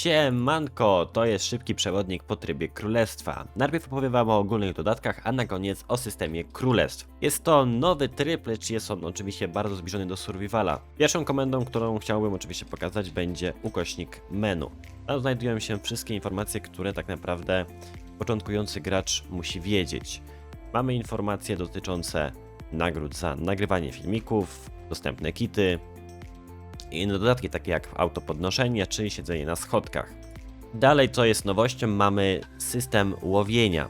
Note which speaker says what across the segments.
Speaker 1: Siemanko, to jest szybki przewodnik po trybie królestwa. Najpierw opowiem wam o ogólnych dodatkach, a na koniec o systemie królestw. Jest to nowy tryb, lecz jest on oczywiście bardzo zbliżony do survivala. Pierwszą komendą, którą chciałbym oczywiście pokazać będzie ukośnik menu. Tam znajdują się wszystkie informacje, które tak naprawdę początkujący gracz musi wiedzieć. Mamy informacje dotyczące nagród za nagrywanie filmików, dostępne kity, i inne dodatki takie jak autopodnoszenie czy siedzenie na schodkach. Dalej, co jest nowością, mamy system łowienia.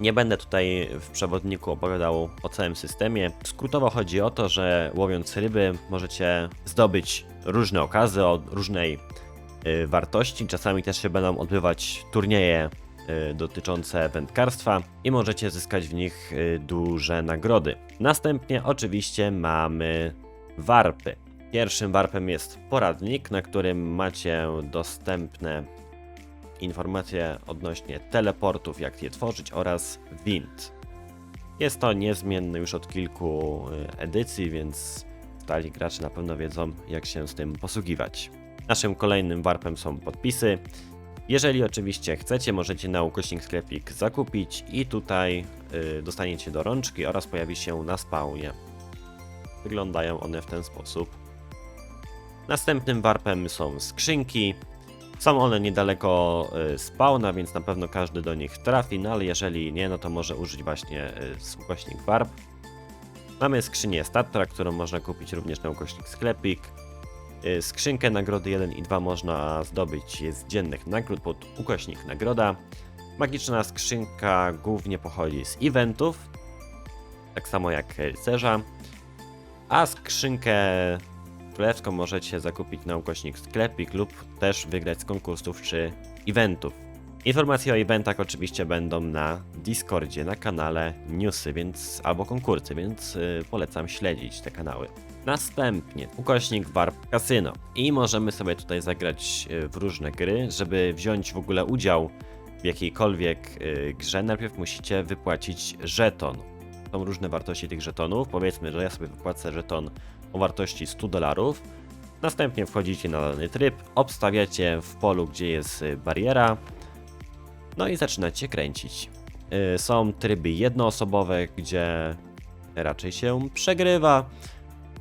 Speaker 1: Nie będę tutaj w przewodniku opowiadał o całym systemie. Skrótowo chodzi o to, że łowiąc ryby możecie zdobyć różne okazy o różnej y, wartości. Czasami też się będą odbywać turnieje y, dotyczące wędkarstwa i możecie zyskać w nich y, duże nagrody. Następnie oczywiście mamy warpy. Pierwszym warpem jest poradnik, na którym macie dostępne informacje odnośnie teleportów, jak je tworzyć oraz wind. Jest to niezmienne już od kilku y, edycji, więc stali gracze na pewno wiedzą, jak się z tym posługiwać. Naszym kolejnym warpem są podpisy. Jeżeli oczywiście chcecie, możecie na ukośnik sklepik zakupić i tutaj y, dostaniecie do rączki oraz pojawi się na spawnie. Wyglądają one w ten sposób. Następnym warpem są skrzynki. Są one niedaleko y, spawna, więc na pewno każdy do nich trafi, no ale jeżeli nie, no to może użyć właśnie ukośnik warp. Mamy skrzynię Statra, którą można kupić również na ukośnik sklepik. Y, Skrzynkę nagrody 1 i 2 można zdobyć z dziennych nagród pod ukośnik nagroda. Magiczna skrzynka głównie pochodzi z eventów, tak samo jak rycerza. A skrzynkę królewską możecie zakupić na ukośnik sklepik lub też wygrać z konkursów czy eventów. Informacje o eventach oczywiście będą na Discordzie, na kanale newsy, więc albo konkursy, więc y, polecam śledzić te kanały. Następnie ukośnik Warp Casino i możemy sobie tutaj zagrać y, w różne gry, żeby wziąć w ogóle udział w jakiejkolwiek y, grze, najpierw musicie wypłacić żeton. Są różne wartości tych żetonów. Powiedzmy, że ja sobie wypłacę żeton o wartości 100 dolarów. Następnie wchodzicie na dany tryb, obstawiacie w polu, gdzie jest y, bariera, no i zaczynacie kręcić. Y, Są tryby jednoosobowe, gdzie raczej się przegrywa,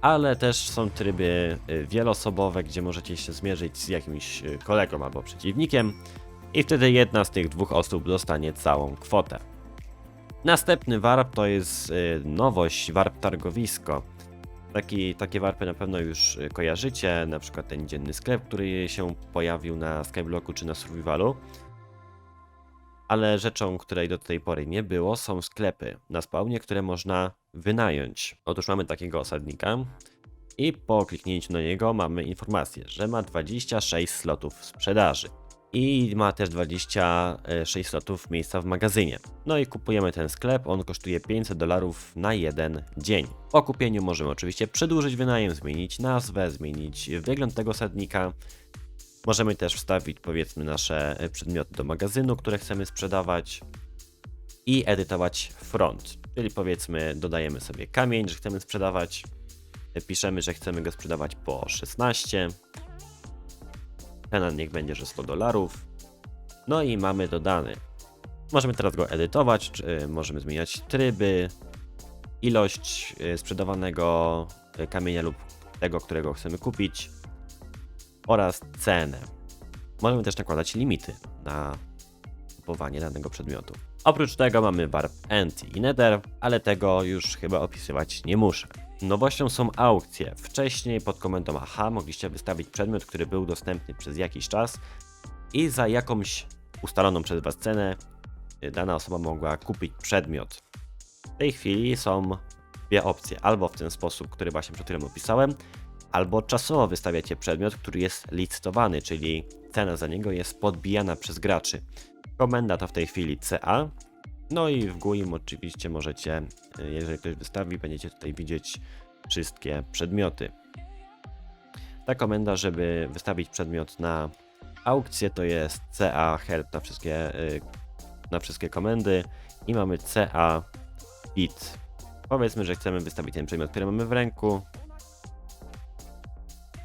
Speaker 1: ale też są tryby y, wieloosobowe, gdzie możecie się zmierzyć z jakimś kolegą albo przeciwnikiem i wtedy jedna z tych dwóch osób dostanie całą kwotę. Następny warp to jest nowość, warp targowisko. Taki, takie warpy na pewno już y, kojarzycie, na przykład ten dzienny sklep, który się pojawił na Skyblocku czy na Survivalu. Ale rzeczą, której do tej pory nie było, są sklepy na spawnie, które można wynająć. Otóż mamy takiego osadnika i po kliknięciu na niego mamy informację, że ma 26 slotów sprzedaży. I ma też 26 slotów miejsca w magazynie. No i kupujemy ten sklep, on kosztuje 500 dolarów na jeden dzień. Po kupieniu możemy oczywiście przedłużyć wynajem, zmienić nazwę, zmienić wygląd tego sadnika. Możemy też wstawić powiedzmy nasze przedmioty do magazynu, które chcemy sprzedawać i edytować front. Czyli powiedzmy dodajemy sobie kamień, że chcemy sprzedawać, piszemy, że chcemy go sprzedawać po 16, Cena niech będzie, że 100 dolarów. No i mamy dodany. Możemy teraz go edytować, czy y, możemy zmieniać tryby, ilość y, sprzedawanego y, kamienia lub tego, którego chcemy kupić oraz cenę. Możemy też nakładać limity na kupowanie danego przedmiotu. Oprócz tego mamy Warp End i Nether, ale tego już chyba opisywać nie muszę. Nowością są aukcje. Wcześniej pod komendą AHA mogliście wystawić przedmiot, który był dostępny przez jakiś czas i za jakąś ustaloną przez Was cenę y, dana osoba mogła kupić przedmiot. W tej chwili są dwie opcje. Albo w ten sposób, który właśnie przed chwilą opisałem, albo czasowo wystawiacie przedmiot, który jest licytowany, czyli cena za niego jest podbijana przez graczy. Komenda to w tej chwili CA, no i w GUIM oczywiście możecie, y, jeżeli ktoś wystawi, będziecie tutaj widzieć wszystkie przedmioty. Ta komenda, żeby wystawić przedmiot na aukcję, to jest CA help na wszystkie, y, na wszystkie komendy i mamy CA bit. Powiedzmy, że chcemy wystawić ten przedmiot, który mamy w ręku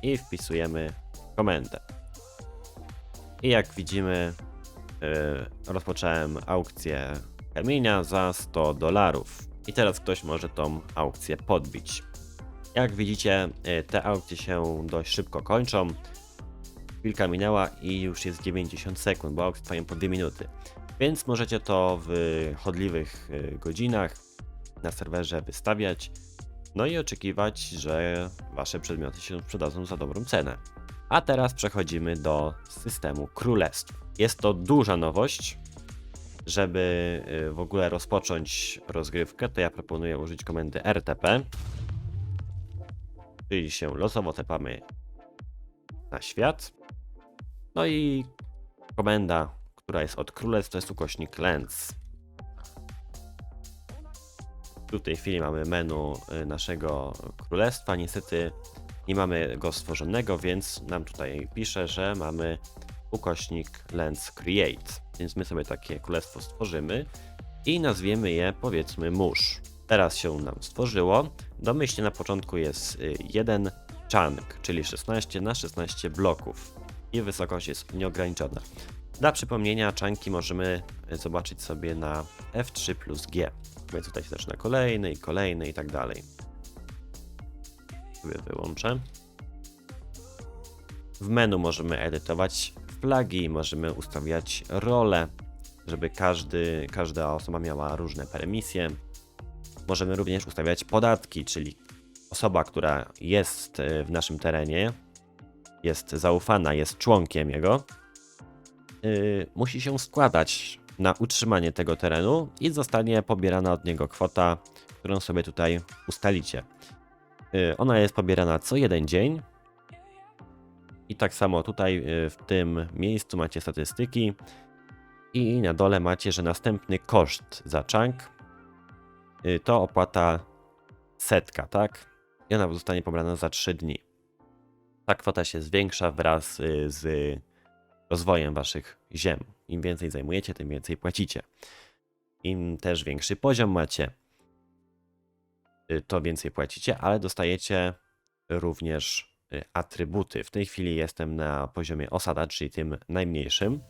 Speaker 1: i wpisujemy komendę. I jak widzimy, yy, rozpocząłem aukcję kamienia za 100 dolarów. I teraz ktoś może tą aukcję podbić. Jak widzicie, yy, te aukcje się dość szybko kończą. Chwilka minęła i już jest 90 sekund, bo aukcje trwają po 2 minuty. Więc możecie to w chodliwych yy, godzinach na serwerze wystawiać. No i oczekiwać, że wasze przedmioty się sprzedadzą za dobrą cenę. A teraz przechodzimy do systemu królestw. Jest to duża nowość. Żeby y, w ogóle rozpocząć rozgrywkę, to ja proponuję użyć komendy RTP. Czyli się losowo tepamy na świat. No i komenda, która jest od królestw, to jest ukośnik lens. Tu w tej chwili mamy menu y, naszego królestwa. Niestety nie mamy go stworzonego, więc nam tutaj pisze, że mamy ukośnik lens create. Więc my sobie takie królestwo stworzymy i nazwiemy je powiedzmy mórz. Teraz się nam stworzyło. Domyślnie na początku jest y, jeden chunk, czyli 16 na 16 bloków i wysokość jest nieograniczona. Dla przypomnienia, czanki możemy zobaczyć sobie na F3 plus G. Więc tutaj się zaczyna kolejny i kolejny i tak dalej. Sobie wyłączę. W menu możemy edytować flagi, możemy ustawiać role, żeby każdy, każda osoba miała różne permisje. Możemy również ustawiać podatki, czyli osoba, która jest e, w naszym terenie, jest zaufana, jest członkiem jego, yy, musi się składać na utrzymanie tego terenu i zostanie pobierana od niego kwota, którą sobie tutaj ustalicie. Yy, ona jest pobierana co jeden dzień. I tak samo tutaj yy, w tym miejscu macie statystyki. I na dole macie, że następny koszt za chunk yy, to opłata setka, tak? I ona zostanie pobrana za 3 dni. Ta kwota się zwiększa wraz y, z rozwojem waszych ziem. Im więcej zajmujecie, tym więcej płacicie. Im też większy poziom macie, y, to więcej płacicie, ale dostajecie również y, atrybuty. W tej chwili jestem na poziomie osada, czyli tym najmniejszym.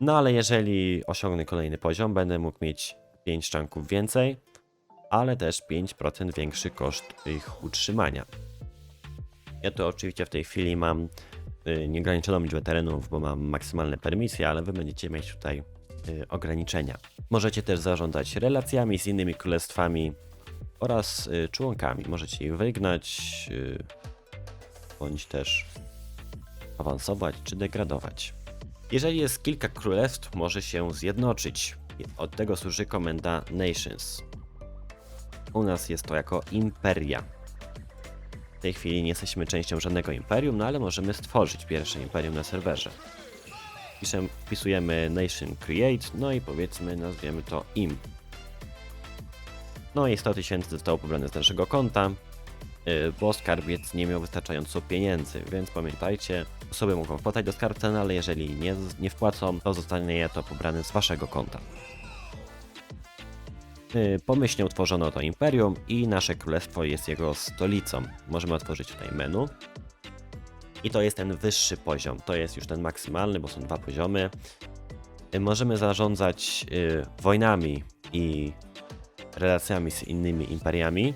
Speaker 1: No ale jeżeli osiągnę kolejny poziom, będę mógł mieć 5 czanków więcej, ale też 5% większy koszt ich utrzymania. Ja to oczywiście w tej chwili mam y, nieograniczoną liczbę terenów, bo mam maksymalne permisje, ale wy będziecie mieć tutaj y, ograniczenia. Możecie też zarządzać relacjami z innymi królestwami oraz y, członkami. Możecie ich wygnać, bądź też awansować czy degradować. Jeżeli jest kilka królestw, może się zjednoczyć. Od tego służy komenda Nations. U nas jest to jako imperia. W tej chwili nie jesteśmy częścią żadnego imperium, no ale możemy stworzyć pierwsze imperium na serwerze. Piszemy, wpisujemy nation create, no i powiedzmy nazwiemy to im. No i 100 tysięcy zostało pobrane z naszego konta, bo skarbiec nie miał wystarczająco pieniędzy, więc pamiętajcie, osoby mogą wpłacać do skarbca, no ale jeżeli nie, nie wpłacą, to zostanie to pobrane z waszego konta. Y, Pomyślnie utworzono to imperium i nasze królestwo jest jego stolicą. Możemy otworzyć tutaj menu. I to jest ten wyższy poziom. To jest już ten maksymalny, bo są dwa poziomy. Y, Możemy zarządzać y, wojnami i relacjami z innymi imperiami.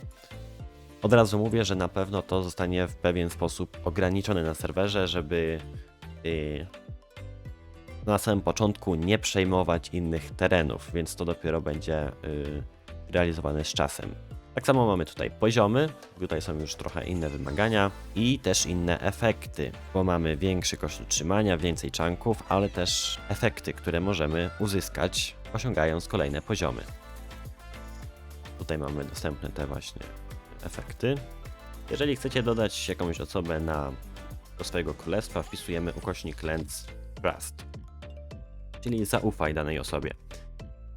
Speaker 1: Od razu mówię, że na pewno to zostanie w pewien sposób ograniczone na serwerze, żeby y, na samym początku nie przejmować innych terenów, więc to dopiero będzie y, realizowane z czasem. Tak samo mamy tutaj poziomy, tutaj są już trochę inne wymagania i też inne efekty, bo mamy większy koszt utrzymania, więcej czanków, ale też efekty, które możemy uzyskać osiągając kolejne poziomy. Tutaj mamy dostępne te właśnie efekty. Jeżeli chcecie dodać jakąś osobę na, do swojego królestwa, wpisujemy ukośnik Lens Trust, czyli zaufaj danej osobie.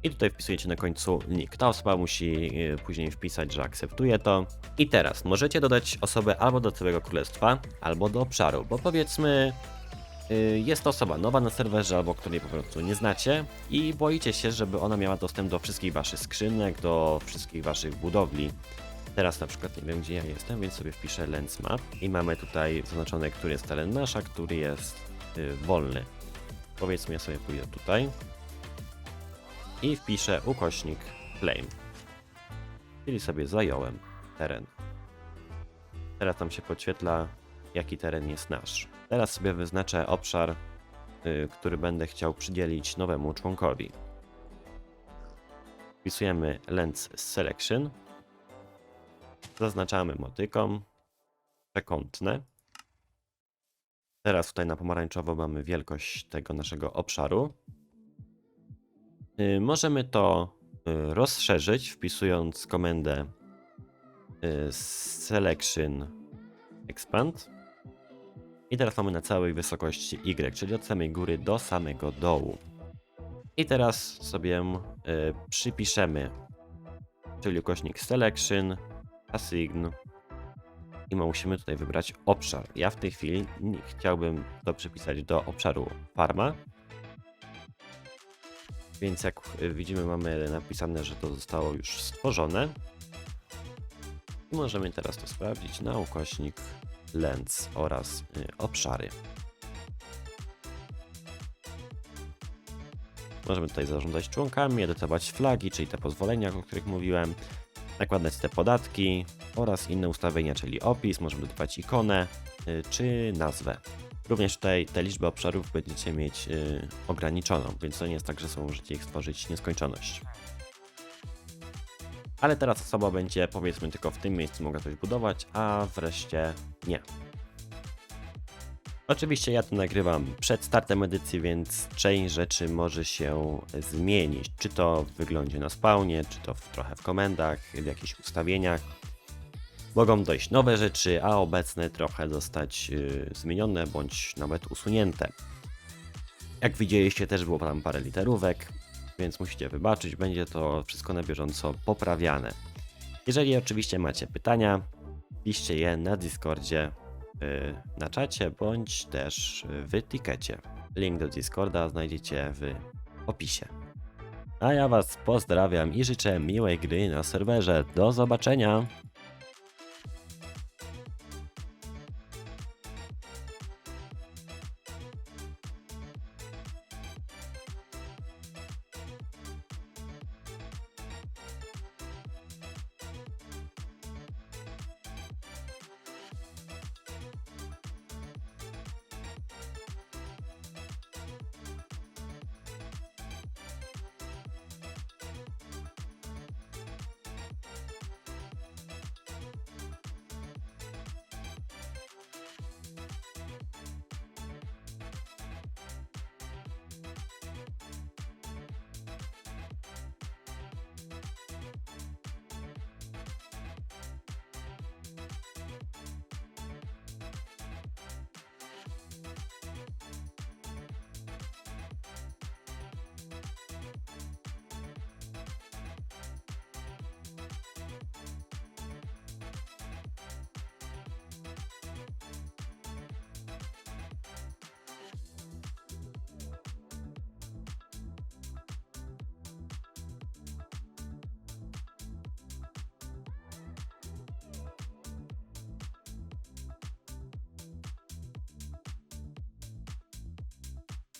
Speaker 1: I tutaj wpisujecie na końcu nick. Ta osoba musi y, później wpisać, że akceptuje to. I teraz możecie dodać osobę albo do całego królestwa, albo do obszaru, bo powiedzmy y, jest to osoba nowa na serwerze, albo której po prostu nie znacie i boicie się, żeby ona miała dostęp do wszystkich waszych skrzynek, do wszystkich waszych budowli. Teraz na przykład nie wiem gdzie ja jestem, więc sobie wpiszę Lens Map i mamy tutaj zaznaczone, który jest teren nasz, a który jest y, wolny. Powiedzmy, ja sobie pójdę tutaj i wpiszę ukośnik claim. Czyli sobie zająłem teren. Teraz tam się podświetla, jaki teren jest nasz. Teraz sobie wyznaczę obszar, y, który będę chciał przydzielić nowemu członkowi. Wpisujemy Lens Selection. Zaznaczamy motyką przekątne. Teraz tutaj na pomarańczowo mamy wielkość tego naszego obszaru. Y, Możemy to y, rozszerzyć wpisując komendę y, selection expand. I teraz mamy na całej wysokości Y, czyli od samej góry do samego dołu. I teraz sobie przypiszemy, czyli ukośnik selection, assign i musimy tutaj wybrać obszar. Ja w tej chwili chciałbym to przypisać do obszaru farma. Więc jak y, widzimy mamy napisane, że to zostało już stworzone. I możemy teraz to sprawdzić na ukośnik lens oraz y, obszary. Możemy tutaj zarządzać członkami, edytować flagi, czyli te pozwolenia, o których mówiłem, nakładać te podatki oraz inne ustawienia, czyli opis, możemy dodawać ikonę y, czy nazwę. Również tutaj te liczby obszarów będziecie mieć y, ograniczoną, więc to nie jest tak, że są możecie ich stworzyć nieskończoność. Ale teraz osoba będzie powiedzmy tylko w tym miejscu mogła coś budować, a wreszcie nie. Oczywiście ja to nagrywam przed startem edycji, więc część rzeczy może się zmienić. Czy to w wyglądzie na spawnie, czy to w, trochę w komendach, w jakichś ustawieniach. Mogą dojść nowe rzeczy, a obecne trochę zostać y, zmienione bądź nawet usunięte. Jak widzieliście, też było tam parę literówek, więc musicie wybaczyć, będzie to wszystko na bieżąco poprawiane. Jeżeli oczywiście macie pytania, piszcie je na Discordzie, na czacie, bądź też w tikecie. Link do Discorda znajdziecie w opisie. A ja Was pozdrawiam i życzę miłej gry na serwerze. Do zobaczenia!